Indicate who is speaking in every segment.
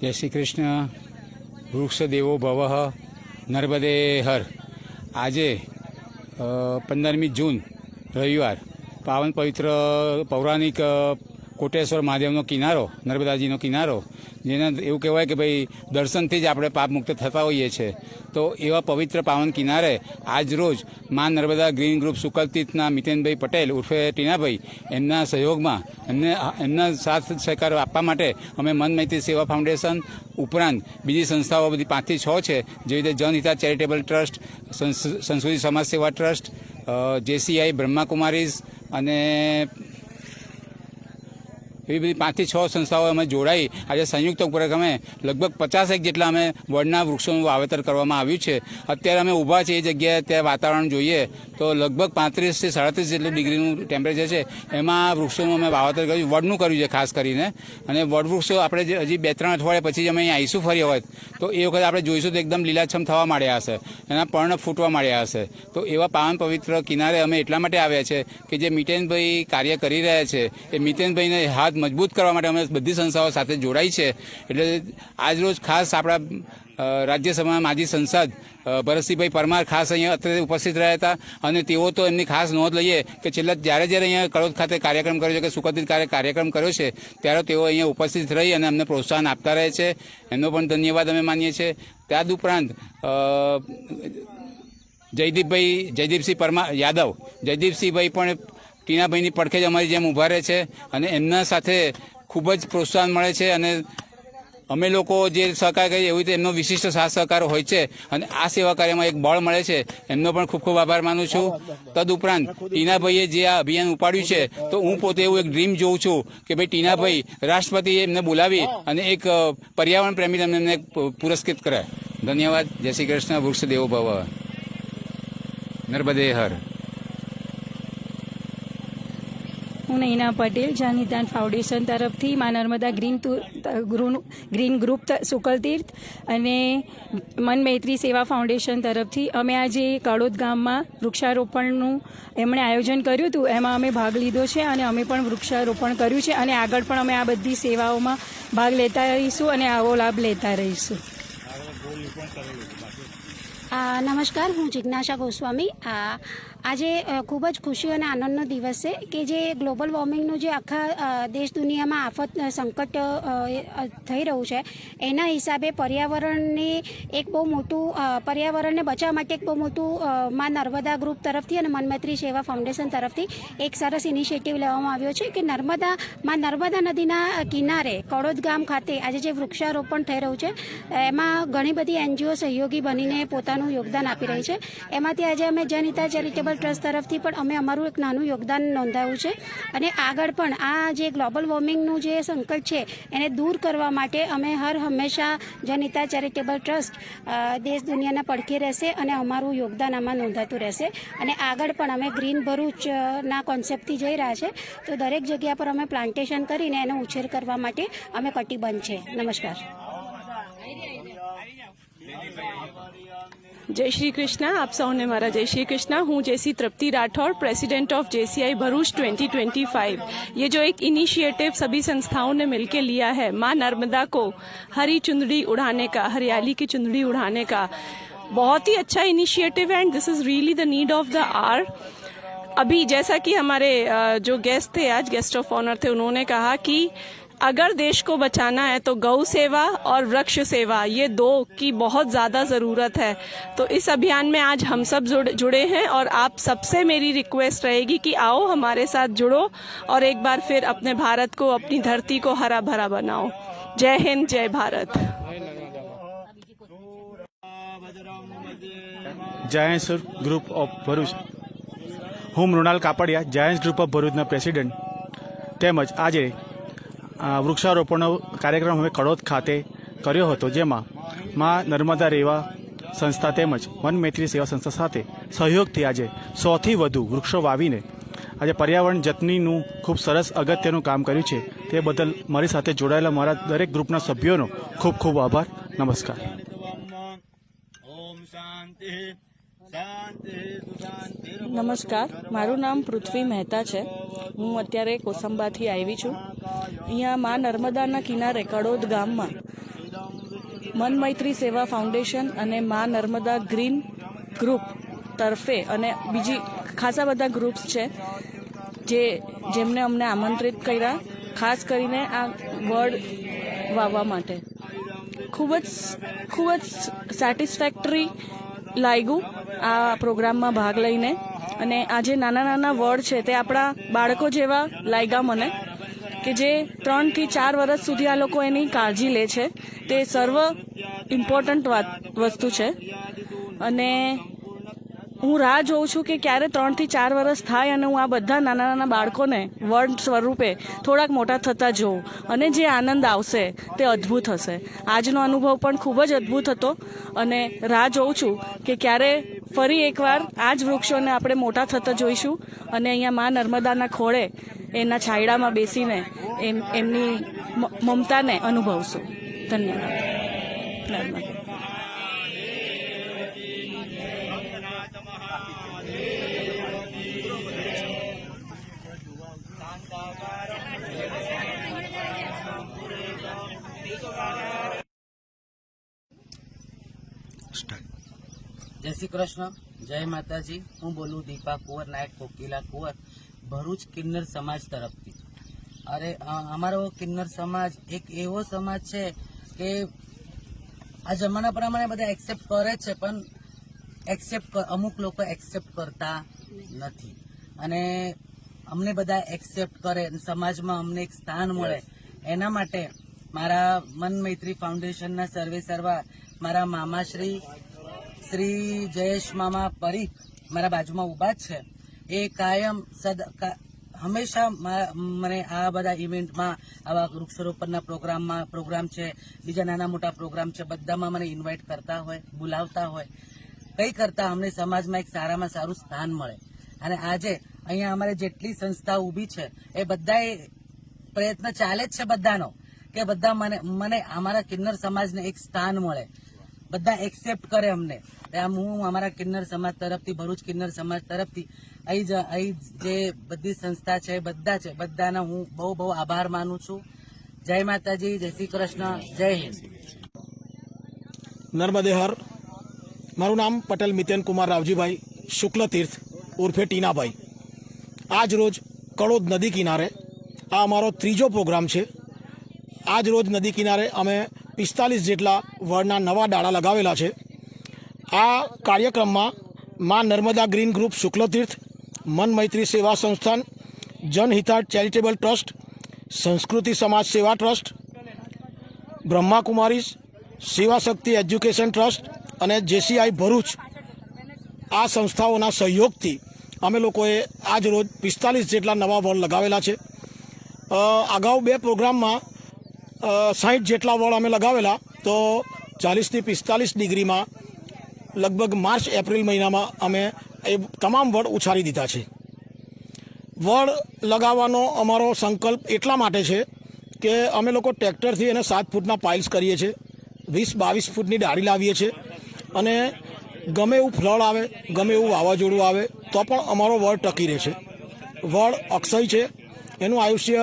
Speaker 1: જય શ્રી કૃષ્ણ. વૃક્ષ દેવો ભવ. નર્મદે હર. આજે પંદરમી જૂન, રવિવાર, પાવન પવિત્ર, પૌરાણિક કોટેશ્વર મહાદેવનો કિનારો, નર્મદાજીનો કિનારો, જેને એવું કહેવાય કે ભાઈ દર્શનથી જ આપણે પાપ મુક્ત થતા હોઈએ છીએ. તો એવા પવિત્ર પાવન કિનારે આજ રોજ મા નર્મદા ગ્રીન ગ્રુપ સુકલતીર્થના મિતેનભાઈ પટેલ ઉર્ફે ટીનાભાઈ એમના સહયોગમાં એમને એમના સાથ સહકાર આપવા માટે અમે મન મૈત્રી સેવા ફાઉન્ડેશન ઉપરાંત બીજી સંસ્થાઓ બધી પાંચથી છ છે, જેવી રીતે જનહિતા ચેરિટેબલ ટ્રસ્ટ સંસ્કૃતિ સમાજ સેવા ટ્રસ્ટ જેસીઆઈ બ્રહ્માકુમારીઝ અને એવી બધી પાંચથી છ સંસ્થાઓ અમે જોડાઈ. આજે સંયુક્ત ઉપક્રમે લગભગ પચાસેક જેટલા અમે વડના વૃક્ષોનું વાવેતર કરવામાં આવ્યું છે. અત્યારે અમે ઊભા છીએ એ જગ્યાએ ત્યાં વાતાવરણ જોઈએ. તો લગભગ પાંત્રીસથી સાડત્રીસ જેટલું ડિગ્રીનું ટેમ્પરેચર છે. એમાં વૃક્ષોનું અમે વાવેતર કર્યું, વડનું કર્યું છે ખાસ કરીને. અને વડ વૃક્ષો આપણે હજી બે ત્રણ અઠવાડિયા પછી જ અમે અહીંયા આવીશું ફરી હોત, તો એ વખતે આપણે જોઈશું તો એકદમ લીલાછમ થવા માંડ્યા હશે. એના પર્ણ ફૂટવા માંડ્યા હશે. તો એવા પાવન પવિત્ર કિનારે અમે એટલા માટે આવ્યા છે કે જે મિતેનભાઈ કાર્ય કરી રહ્યા છે. એ મિતેનભાઈને હાથ મજબૂત કરવા માટે અમે બધી સંસ્થાઓ સાથે જોડાઈ છે. એટલે આજરોજ ખાસ આપણા રાજ્યસભામાં માજી સંસદ ભરતસિંહભાઈ પરમાર ખાસ અહીંયા અત્યારે ઉપસ્થિત રહ્યા હતા અને તેઓ તો એમની ખાસ નોંધ લઈએ કે છેલ્લા જ્યારે જ્યારે અહીંયા કડોદ ખાતે કાર્યક્રમ કર્યો છે કે સુખદિત કાર્ય કાર્યક્રમ કર્યો છે, ત્યારે તેઓ અહીંયા ઉપસ્થિત રહી અને અમને પ્રોત્સાહન આપતા રહે છે. એમનો પણ ધન્યવાદ અમે માનીએ છીએ. ત્યાદ ઉપરાંત જયદીપભાઈ, જયદીપસિંહ પરમાર યાદવ, જયદીપસિંહભાઈ પણ ટીનાભાઈની પડખે જ અમારી જેમ ઊભા રહે છે અને એમના સાથે ખૂબ જ પ્રોત્સાહન મળે છે અને અમે લોકો જે સહકાર કરીએ એવી રીતે એમનો વિશિષ્ટ સાથ સહકાર હોય છે અને આ સેવા કાર્યમાં એક બળ મળે છે. એમનો પણ ખૂબ ખૂબ આભાર માનું છું. તદુપરાંત ટીનાભાઈએ જે આ અભિયાન ઉપાડ્યું છે તો હું પોતે એવું એક ડ્રીમ જોઉં છું કે ભાઈ ટીનાભાઈ રાષ્ટ્રપતિએ એમને બોલાવી અને એક પર્યાવરણ પ્રેમી એમને પુરસ્કૃત કરે ધન્યવાદ. જય શ્રી કૃષ્ણ. વૃક્ષ દેવો ભવ. નર્મદે હર
Speaker 2: હું નૈના પટેલ જાનહિતાન ફાઉન્ડેશન તરફથી મા નર્મદા ગ્રીન તુ- ગ્રુન- ગ્રીન ગ્રુપ શુકલ તીર્થ અને મન મૈત્રી સેવા ફાઉન્ડેશન તરફથી અમે આજે કડોદ ગામમાં વૃક્ષારોપણનું એમણે આયોજન કર્યું હતું. એમાં અમે ભાગ લીધો છે અને અમે પણ વૃક્ષારોપણ કર્યું છે અને આગળ પણ અમે આ બધી સેવાઓમાં ભાગ લેતા રહીશું અને આવો લાભ લેતા રહીશું.
Speaker 3: આ નમસ્કાર હું જિજ્ઞાસા ગોસ્વામી. આ આજે ખૂબ જ ખુશી અને આનંદનો દિવસ છે કે જે ગ્લોબલ વોર્મિંગનું જે આખા દેશ દુનિયામાં આફત સંકટ થઈ રહ્યું છે, એના હિસાબે પર્યાવરણને એક બહુ મોટું પર્યાવરણને બચાવવા માટે એક બહુ મોટું માં મા નર્મદા ગ્રુપ તરફથી અને મનમૈત્રી સેવા ફાઉન્ડેશન તરફથી એક સરસ ઇનિશિયેટિવ લેવામાં આવ્યો છે કે નર્મદા, માં નર્મદા નદીના કિનારે, કડોદ ગામ ખાતે આજે જે વૃક્ષારોપણ થઈ રહ્યું છે, એમાં ઘણી બધી એનજીઓ સહયોગી બનીને પોતાનું યોગદાન આપી રહી છે. એમાંથી આજે અમે જનહિતા ચેરિટેબલ ટ્રસ્ટ તરફથી પણ અમે અમારું એક નાનું યોગદાન નોંધાવ્યું છે. અને આગળ પણ આ જે ગ્લોબલ વોર્મિંગનું જે સંકટ છે, એને દૂર કરવા માટે અમે હર હંમેશા જનિતા ચેરિટેબલ ટ્રસ્ટ દેશ દુનિયાના પડખે રહેશે અને અમારું યોગદાન આમાં નોંધાતું રહેશે. અને આગળ પણ અમે ગ્રીન ભરૂચના કોન્સેપ્ટથી જઈ રહ્યા છે. તો દરેક જગ્યા પર અમે પ્લાન્ટેશન કરીને એનો ઉછેર કરવા માટે અમે કટિબદ્ધ છે. નમસ્કાર.
Speaker 4: જય શ્રી કૃષ્ણ આપ સૌને મારા જય श्री कृष्णा हूँ जैसी Tripti Rathore president of JCI Bharuch 2025 ये जो एक इनिशिएटिव सभी संस्थाओं ने मिलकर लिया है माँ नर्मदा को हरी चुंदड़ी उड़ाने का हरियाली की चुंदड़ी उड़ाने का बहुत ही अच्छा इनिशिएटिव है and this is really the need of the hour अभी जैसा कि हमारे अ, जो गेस्ट थे आज गेस्ट ऑफ ऑनर थे उन्होंने कहा कि अगर देश को बचाना है तो गौ सेवा और वृक्ष सेवा ये दो की बहुत ज्यादा जरूरत है तो इस अभियान में आज हम सब जुड़, जुड़े हैं और आप सबसे मेरी रिक्वेस्ट रहेगी कि आओ हमारे साथ जुड़ो और एक बार फिर अपने भारत को अपनी धरती को हरा भरा बनाओ जय हिंद जय Bharat
Speaker 5: Giants Group of Bharuch હું Mrunal Kapadia Giants Group of ભરૂચના પ્રેસિડેન્ટ તેમજ આજે આ વૃક્ષારોપણનો કાર્યક્રમ અમે કડોદ ખાતે કર્યો હતો, જેમાં મા નર્મદા રેવા સંસ્થા તેમજ વન મૈત્રી સેવા સંસ્થા સાથે સહયોગથી આજે સોથી વધુ વૃક્ષો વાવીને આજે પર્યાવરણ જતનીનું ખૂબ સરસ અગત્યનું કામ કર્યું છે. તે બદલ મારી સાથે જોડાયેલા મારા દરેક ગ્રુપના સભ્યોનો ખૂબ ખૂબ આભાર. નમસ્કાર.
Speaker 6: ઓમ શાંતિ.
Speaker 7: નમસ્કાર, મારું નામ પૃથ્વી મહેતા છે. હું અત્યારે કોસંબાથી આવી છું. અહીંયા મા નર્મદાના કિનારે કડોદ ગામમાં મન મૈત્રી સેવા ફાઉન્ડેશન અને મા નર્મદા ગ્રીન ગ્રુપ તરફે અને બીજી ખાસા બધા ગ્રુપ્સ છે જે જેમને અમને આમંત્રિત કર્યા, ખાસ કરીને આ વર્ડ વાવવા માટે. ખૂબ જ ખૂબ જ સેટિસ્ફેક્ટરી લાગ્યું આ પ્રોગ્રામમાં ભાગ લઈને. અને આ જે નાના નાના વર્ડ છે તે આપણા બાળકો જેવા લાગ્યા મને કે જે ત્રણથી ચાર વર્ષ સુધી આ લોકો એની કાળજી લે છે. તે સર્વ ઇમ્પોર્ટન્ટ વસ્તુ છે. અને હું રાહ જોઉં છું કે ક્યારે ત્રણથી ચાર વર્ષ થાય અને હું આ બધા નાના નાના બાળકોને વર્ણ સ્વરૂપે થોડાક મોટા થતા જોઉં અને જે આનંદ આવશે તે અદ્ભુત હશે. આજનો અનુભવ પણ ખૂબ જ અદ્ભુત હતો અને રાહ જોઉં છું કે ક્યારે ફરી એકવાર આ જ વૃક્ષોને આપણે મોટા થતા જોઈશું અને અહીંયા મા નર્મદાના ખોળે એના છાયડામાં બેસીને એમ, એમની મમતાને અનુભવશું. ધન્યવાદ. નર્મદા
Speaker 8: જય શ્રી કૃષ્ણ. જય માતાજી. હું બોલું દીપા કુંવર, નાયક કોકિલા કુંવર, ભરૂચ કિન્નર સમાજ તરફથી. અરે અમારો કિન્નર સમાજ એક એવો સમાજ છે કે આ જમાના પ્રમાણે બધા એક્સેપ્ટ કરે છે, પણ એક્સેપ્ટ અમુક લોકો એક્સેપ્ટ કરતા નથી. અને અમને બધા એક્સેપ્ટ કરે સમાજમાં અમને એક સ્થાન મળે. એના માટે મારા મન મૈત્રી ફાઉન્ડેશનના સર્વે સર્વા મારા મામાશ્રી શ્રી જયેશ મામા પરીખ મારા બાજુમાં ઊભા જ છે. એ કાયમ સદ હંમેશા મને આ બધા ઇવેન્ટમાં, આવા વૃક્ષારોપણના પ્રોગ્રામમાં, પ્રોગ્રામ છે, બીજા નાના મોટા પ્રોગ્રામ છે, બધામાં મને ઇન્વાઇટ કરતા હોય, બોલાવતા હોય. કંઈ કરતા અમને સમાજમાં એક સારામાં સારું સ્થાન મળે. અને આજે અહીંયા અમારે જેટલી સંસ્થા ઊભી છે, એ બધાએ પ્રયત્ન ચાલે જ છે બધાનો, કે બધા મને મને અમારા કિન્નર સમાજને એક સ્થાન મળે. બધા એક્સેપ્ટ કરે અમને. આમ હું અમારા કિન્નર સમાજ તરફથી, ભરૂચ કિન્નર સમાજ તરફથી અહીં જ અહીં જે બધી સંસ્થા છે, બધા છે, બધાના હું બહુ બહુ આભાર માનું છું. જય માતાજી, જય શ્રી કૃષ્ણ, જય હિન્દ.
Speaker 9: નર્મદે હર. મારું નામ પટેલ મિતેન કુમાર રાવજીભાઈ, શુક્લ તીર્થ ઉર્ફે ટીનાભાઈ. આજ રોજ કડોદ નદી કિનારે આ અમારો ત્રીજો પ્રોગ્રામ છે. આજ રોજ નદી કિનારે અમે પિસ્તાલીસ જેટલા વળના નવા ડાળા લગાવેલા છે. આ કાર્યક્રમમાં માં નર્મદા ગ્રીન ગ્રુપ શુક્લતીર્થ, મન મૈત્રી સેવા સંસ્થાન જનહિતાર્થ ચેરિટેબલ ટ્રસ્ટ, સંસ્કૃતિ સમાજ Seva trust Brahmakumaris Seva Shakti education trust અને જેસીઆઈ ભરૂચ આ સંસ્થાઓના સહયોગથી અમે લોકોએ આજ રોજ પિસ્તાલીસ જેટલા નવા વડ લગાવેલા છે. અગાઉ બે પ્રોગ્રામમાં સાહીઠ જેટલા વડ અમે લગાવેલા, તો ચાલીસથી પિસ્તાલીસ ડિગ્રીમાં લગભગ માર્ચ, એપ્રિલ મહિનામાં અમે એ તમામ વડ ઉછાળી દીધા છે. વડ લગાવવાનો અમારો સંકલ્પ એટલા માટે છે કે અમે લોકો ટ્રેક્ટરથી એને સાત ફૂટના પાઇલ્સ કરીએ છીએ, વીસ, બાવીસ ફૂટની ડાળી લાવીએ છીએ અને ગમે એવું ફ્લડ આવે, ગમે એવું વાવાઝોડું આવે, તો પણ અમારો વડ ટકી રહે છે. વડ અક્ષય છે, એનું આયુષ્ય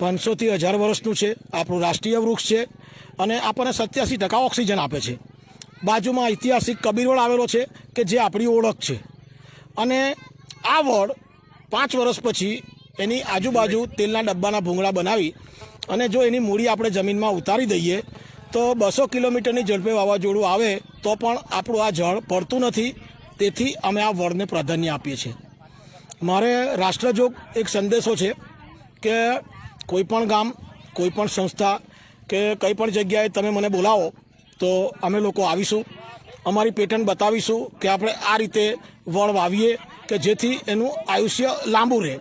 Speaker 9: પાંચસોથી હજાર વર્ષનું છે. આપણું રાષ્ટ્રીય વૃક્ષ છે અને આપણને સત્યાસી ટકા ઓક્સિજન આપે છે. બાજુમાં ઐતિહાસિક કબીરવડ આવેલો છે કે જે આપણી ઓળખ છે. અને આ વડ પાંચ વર્ષ પછી એની આજુબાજુ તેલના ડબ્બાના ભૂંગળા બનાવી અને જો એની મૂડી આપણે જમીનમાં ઉતારી દઈએ તો બસો કિલોમીટરની ઝડપે વાવાઝોડું આવે તો પણ આપણું આ જળ પડતું નથી. તેથી અમે આ વડને પ્રાધાન્ય આપીએ છીએ. મારે રાષ્ટ્રજોગ એક સંદેશો છે કે કોઈ પણ ગામ કોઈ પણ સંસ્થા કે કંઈ પણ જગ્યાએ તમે મને બોલાવો, તો અમે લોકો આવીશું. અમારી પેટર્ન બતાવીશું કે આપણે આ રીતે વળ વાવીએ કે જેથી એનું આયુષ્ય લાંબુ રહે.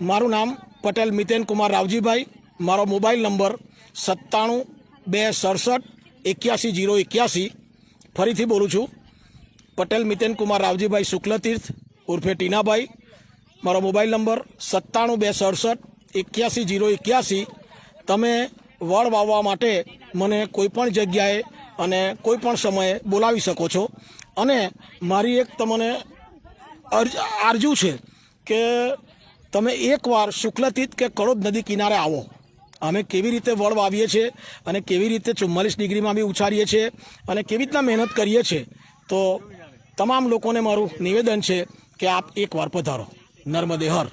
Speaker 9: મારું નામ પટેલ મિતેન કુમાર રાવજીભાઈ. મારો મોબાઈલ નંબર સત્તાણું બે સડસઠ એક્યાસી જીરો એક્યાસી. ફરીથી બોલું છું. પટેલ મિતેન કુમાર રાવજીભાઈ શુક્લતીર્થ ઉર્ફે ટીનાભાઈ. મારો મોબાઈલ નંબર સત્તાણું બે સડસઠ એક્યાસી જીરો એક્યાસી, તમે વડ વાવવા માટે મને કોઈપણ જગ્યાએ અને કોઈ પણ સમયે બોલાવી શકો છો. અને મારી એક તમને અરજ આરજુ છે કે તમે એકવાર શુક્લતીત કે કડોદ નદી કિનારે આવો. અમે કેવી રીતે વડ વાવીએ છીએ અને કેવી રીતે ચુમ્માલીસ ડિગ્રીમાં બી ઉછારીએ છીએ અને કેવી રીતના મહેનત કરીએ છીએ. તો તમામ લોકોને મારું નિવેદન છે કે આપ એકવાર પધારો. નર્મદે હર.